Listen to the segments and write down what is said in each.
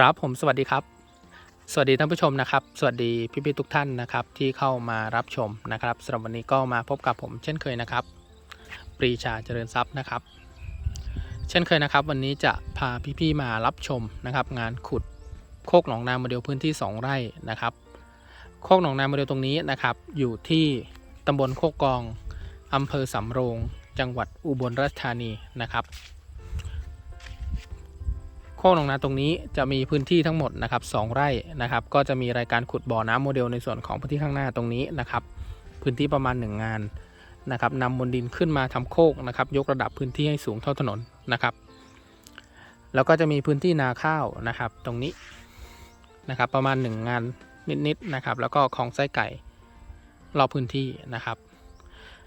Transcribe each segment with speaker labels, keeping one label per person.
Speaker 1: ครับผมสวัสดีครับ สวัสดีท่านผู้ชมนะครับ สวัสดีพี่ๆทุกท่านนะครับที่เข้ามารับชมนะครับสำหรับวันนี้ก็มาพบกับผม เช่นเคยนะครับ ปรีชาเจริญทรัพย์นะครับ เช่นเคยนะครับ วันนี้จะพาพี่ๆมารับชมนะครับ งานขุดโคกหนองนาโมเดลพื้นที่ 2 ไร่นะครับ โคกหนองนาโมเดลตรงนี้นะครับ อยู่ที่ตำบลโคกกองอำเภอสำโรง จังหวัดอุบลราชธานีนะครับ คกหนองนาตรงนี้จะมีพื้นที่ทั้งหมดนะครับ2ไร่นะครับ ก็จะมีรายการขุดบ่อน้ำโมเดลในส่วนของพื้นที่ข้างหน้าตรงนี้นะครับ พื้นที่ประมาณ 1 งานนะครับนำบนดินขึ้นมาทำโคกนะครับ ยกระดับพื้นที่ให้สูงเท่าถนนนะครับ แล้วก็จะมีพื้นที่นาข้าวนะครับ ตรงนี้นะครับ ประมาณ 1 งานนิดๆนะครับ แล้วก็คลองไส้ไก่รอบพื้นที่นะครับ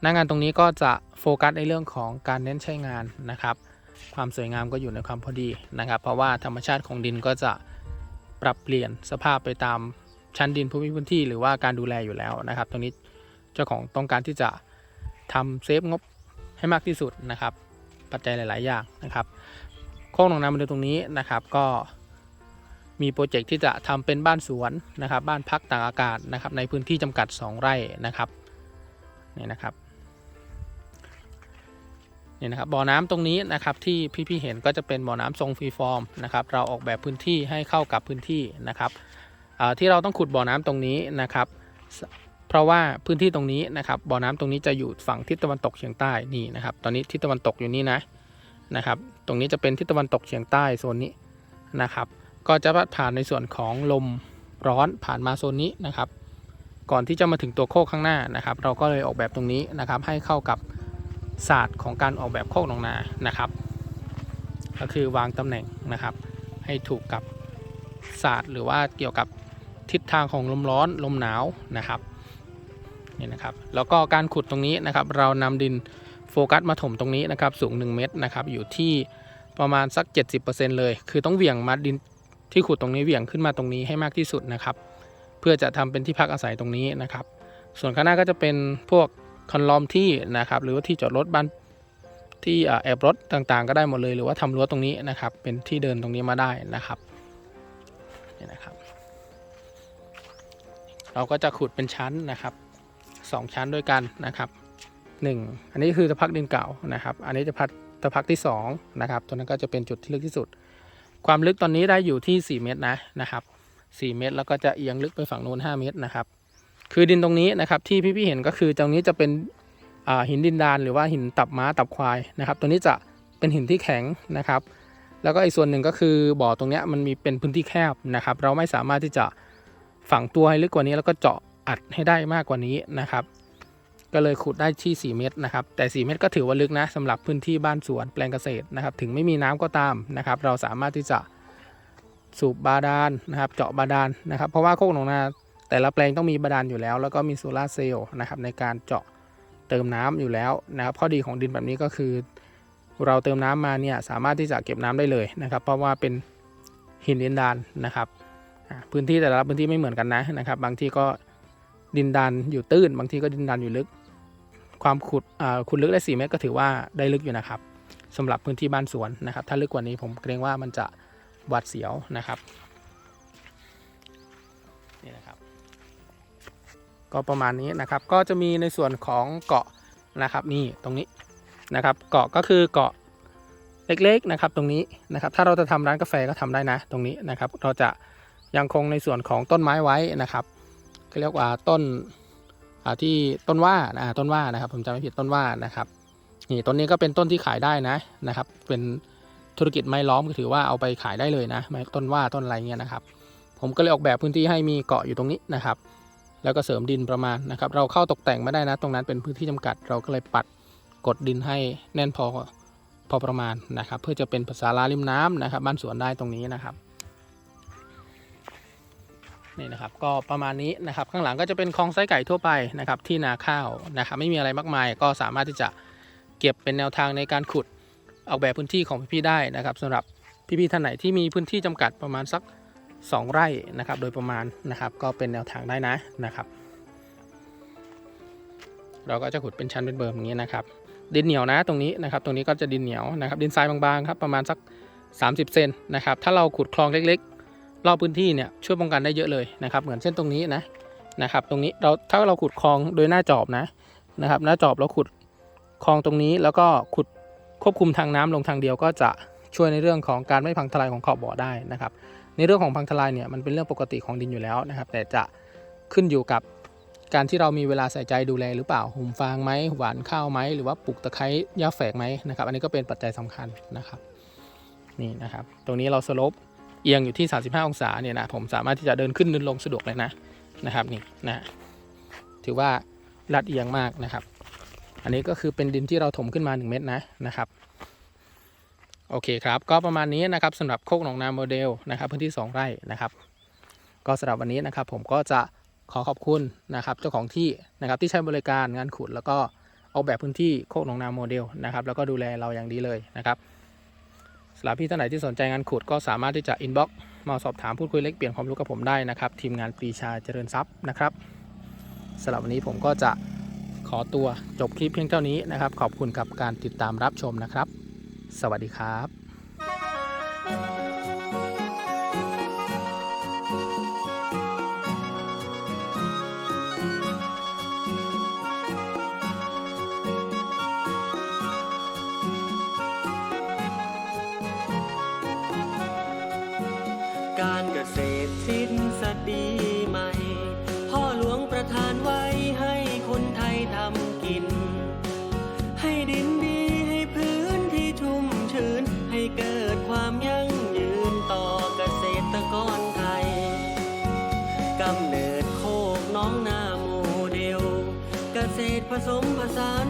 Speaker 1: หน้างานตรงนี้ก็จะโฟกัสในเรื่องของการเน้นใช้งานนะครับ ความสวยงามก็อยู่ในความพอดีนะครับ เพราะว่าธรรมชาติของดินก็จะปรับเปลี่ยนสภาพไปตามชั้นดินภูมิพื้นที่หรือว่าการดูแลอยู่แล้วนะครับ ตรงนี้เจ้าของต้องการที่จะทำเซฟงบให้มากที่สุดนะครับ ปัจจัยหลาย ๆ อย่างนะครับโค้งหนองนามาดูตรงนี้นะครับก็มีโปรเจกต์ที่จะทำเป็นบ้านสวนนะครับ บ้านพักตากอากาศนะครับ ในพื้นที่จำกัด 2 ไร่นะครับนี่นะครับ นี่นะครับบ่อน้ำตรงนี้นะครับที่พี่ๆเห็นก็จะเป็นบ่อน้ำทรงฟรีฟอร์มนะครับเราออกแบบพื้นที่ให้เข้ากับพื้นที่นะครับที่เราต้องขุดบ่อน้ำตรงนี้นะครับ เพราะว่าพื้นที่ตรงนี้นะครับบ่อน้ำตรงนี้จะอยู่ฝั่งทิศตะวันตกเฉียงใต้นี่นะครับ ตอนนี้ทิศตะวันตกอยู่นี่นะนะครับ ตรงนี้จะเป็นทิศตะวันตกเฉียงใต้โซนนี้นะครับ ก็จะพัดผ่านในส่วนของลมร้อนผ่านมาโซนนี้นะครับ ก่อนที่จะมาถึงตัวโคกข้างหน้านะครับ เราก็เลยออกแบบตรงนี้นะครับให้เข้ากับ ศาสตร์ของการออกแบบโคกหนองนานะครับ ก็คือวางตำแหน่งนะครับ ให้ถูกกับศาสตร์หรือว่าเกี่ยวกับทิศทางของลมร้อนลมหนาวนะครับนี่นะครับ แล้วก็การขุดตรงนี้นะครับ เรานำดินโฟกัสมาถมตรงนี้นะครับ สูง 1 เมตรนะครับ อยู่ที่ประมาณสัก 70%เลย คือต้องเหวี่ยงมาดินที่ขุดตรงนี้เหวี่ยงขึ้นมาตรงนี้ให้มากที่สุดนะครับ เพื่อจะทำเป็นที่พักอาศัยตรงนี้นะครับ ส่วนข้างหน้าก็จะเป็นพวก คอนลอมที่นะครับหรือว่าที่จอดรถบ้านที่แอบรถต่างๆ ก็ได้หมดเลยหรือว่าทำรั้วตรงนี้นะครับ เป็นที่เดินตรงนี้มาได้นะครับนี่นะครับ เราก็จะขุดเป็นชั้นนะครับสองชั้นด้วยกันนะครับหนึ่งอันนี้คือตะพักดินเก่านะครับ อันนี้จะพักตะพักที่สองนะครับตัวนั้นก็จะเป็นจุดที่ลึกที่สุด ความลึกตอนนี้ได้อยู่ที่ 4 เมตรนะนะครับ 4 เมตรแล้วก็จะเอียงลึกไปฝั่งโน้น5เมตรนะครับ คือดินตรงนี้นะครับที่พี่ๆเห็นก็คือตรงนี้จะเป็นหินดินดานหรือว่าหินตับม้าตับควายนะครับ ตัวนี้จะเป็นหินที่แข็งนะครับ แล้วก็อีกส่วนหนึ่งก็คือบ่อตรงเนี้ยมันมีเป็นพื้นที่แคบนะครับ เราไม่สามารถที่จะฝังตัวให้ลึกกว่านี้ แล้วก็เจาะอัดให้ได้มากกว่านี้นะครับ ก็เลยขุดได้ที่ 4 เมตรนะครับ แต่ 4 เมตรก็ถือว่าลึกนะสำหรับพื้นที่บ้านสวนแปลงเกษตรนะครับ ถึงไม่มีน้ำก็ตามนะครับ เราสามารถที่จะสูบบาดาลนะครับ เจาะบาดาลนะครับ เพราะว่าโคกหนองนา แต่ละแปลงต้องมีบาดาลอยู่แล้ว แล้วก็มีโซลาร์เซลล์นะครับในการเจาะเติมน้ำอยู่แล้วนะครับข้อดีของดินแบบนี้ก็คือ เราเติมน้ำมาเนี่ยสามารถที่จะเก็บน้ำได้เลยนะครับ เพราะว่าเป็นหินดินดานนะครับพื้นที่แต่ละพื้นที่ไม่เหมือนกันนะนะครับ บางที่ก็ดินดานอยู่ตื้น บางที่ก็ดินดานอยู่ลึก ความขุดอ่าขุดลึกได้4เมตรก็ถือว่าได้ลึกอยู่นะครับสำหรับพื้นที่บ้านสวนนะครับ ถ้าลึกกว่านี้ผมเกรงว่ามันจะหวาดเสียวนะครับ ก็ประมาณนี้นะครับ ก็จะมีในส่วนของเกาะนะครับนี่ตรงนี้นะครับ เกาะก็คือเกาะเล็กๆนะครับ ตรงนี้นะครับ ถ้าเราจะทำร้านกาแฟก็ทำได้นะ ตรงนี้นะครับ เราจะยังคงในส่วนของต้นไม้ไว้นะครับเรียกว่าต้นที่ต้นว่านะอ่าต้นว่านะครับ ผมจำไม่ผิดต้นว่านะครับนี่ต้นนี้ก็เป็นต้นที่ขายได้นะนะครับ เป็นธุรกิจไม้ล้อมก็ถือว่าเอาไปขายได้เลยนะไม้ต้นว่าต้นอะไรเงี้ยนะครับ ผมก็เลยออกแบบพื้นที่ให้มีเกาะอยู่ตรงนี้นะครับ แล้วก็เสริมดินประมาณนะครับ เราเข้าตกแต่งไม่ได้นะ ตรงนั้นเป็นพื้นที่จำกัด เราก็เลยปัดกดดินให้แน่นพอพอประมาณนะครับ เพื่อจะเป็นภาษาลาริมน้ำนะครับ บ้านสวนได้ตรงนี้นะครับนี่นะครับก็ประมาณนี้นะครับข้างหลังก็จะเป็นคลองไส้ไก่ทั่วไปนะครับที่นาข้าวนะครับไม่มีอะไรมากมายก็สามารถที่จะเก็บเป็นแนวทางในการขุดออกแบบพื้นที่ของพี่ๆได้นะครับสำหรับพี่ๆท่านไหนที่มีพื้นที่จำกัดประมาณสัก 2 ไร่นะครับ โดยประมาณนะครับ ก็เป็นแนวทางได้นะนะครับ เราก็จะขุดเป็นชั้นเป็นเบิร์มอย่างนี้นะครับ ดินเหนียวนะตรงนี้นะครับ ตรงนี้ก็จะดินเหนียวนะครับ ดินทรายบางๆครับประมาณสัก 30 เซนนะครับ ถ้าเราขุดคลองเล็กๆ รอบพื้นที่เนี่ยช่วยป้องกันได้เยอะเลยนะครับ เหมือนเช่นตรงนี้นะนะครับ ตรงนี้เราถ้าเราขุดคลองโดยหน้าจอบนะนะครับ หน้าจอบเราขุดคลองตรงนี้แล้วก็ขุดควบคุมทางน้ำลงทางเดียวก็จะช่วยในเรื่องของการไม่พังทลายของขอบบ่อได้นะครับ ในเรื่องของพังทลายเนี่ยมันเป็นเรื่องปกติของดินอยู่แล้วนะครับ แต่จะขึ้นอยู่กับการที่เรามีเวลาใส่ใจดูแลหรือเปล่าหุมฟางไหมหวานข้าวไหมหรือว่าปลูกตะไคร้หญ้าแฝกไหมนะครับ อันนี้ก็เป็นปัจจัยสำคัญนะครับนี่นะครับ ตรงนี้เราสลบเอียงอยู่ที่ 35 องศาเนี่ยนะผมสามารถที่จะเดินขึ้นเดินลงสะดวกเลยนะนะครับนี่นะถือว่าลัดเอียงมากนะครับ อันนี้ก็คือเป็นดินที่เราถมขึ้นมา 1 เมตรนะนะครับ โอเคครับก็ประมาณนี้นะครับสำหรับโคกหนองนาโมเดลนะครับพื้นที่ 2 ไร่นะครับ ก็สำหรับวันนี้นะครับผมก็จะขอขอบคุณนะครับเจ้าของที่นะครับที่ใช้บริการงานขุด แล้วก็ออกแบบพื้นที่โคกหนองนาโมเดลนะครับแล้วก็ดูแลเราอย่างดีเลยนะครับสำหรับพี่ท่านไหนที่สนใจงานขุดก็สามารถที่จะอินบ็อกมาสอบถามพูดคุยเล็กเปลี่ยนความรู้กับผมได้นะครับทีมงานปรีชาเจริญทรัพย์นะครับสำหรับวันนี้ผมก็จะขอตัวจบคลิปเพียงเท่านี้นะครับ ขอบคุณกับการติดตามรับชมนะครับ สวัสดีครับ
Speaker 2: การเกษตรสิ้นสดีใหม่ พ่อหลวงประทานไว้ให้คนไทยทำ ความยั่งยืนต่อเกษตรกรไทยกำเนิดโคกน้องนาโมเดล เกษตรผสมผสาน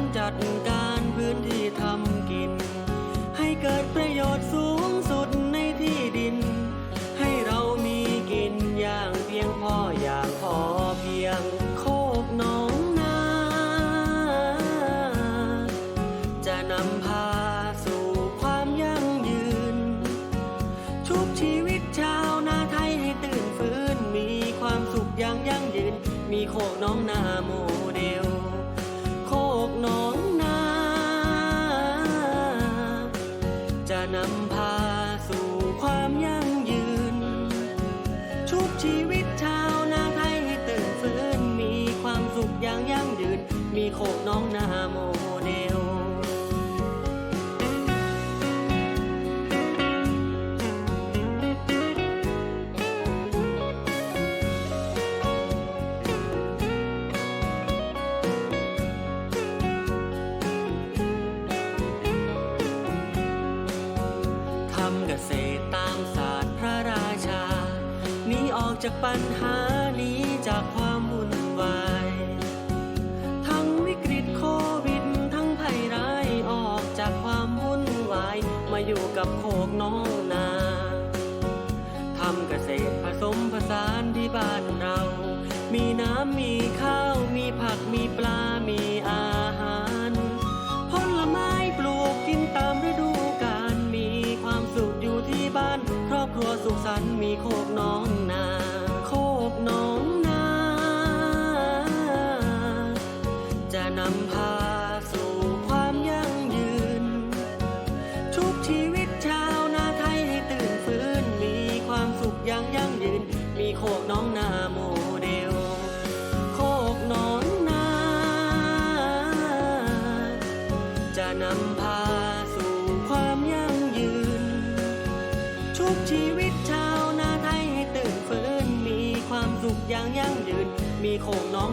Speaker 2: จากปัญหานี้จากความวุ่นวาย ทั้งวิกฤตโควิด ทั้งภัยร้ายออกจากความวุ่นวาย มาอยู่กับโคกน้องนาทำเกษตรผสมผสานที่บ้านเรา มีน้ำมีข้าว มีโคกน้อง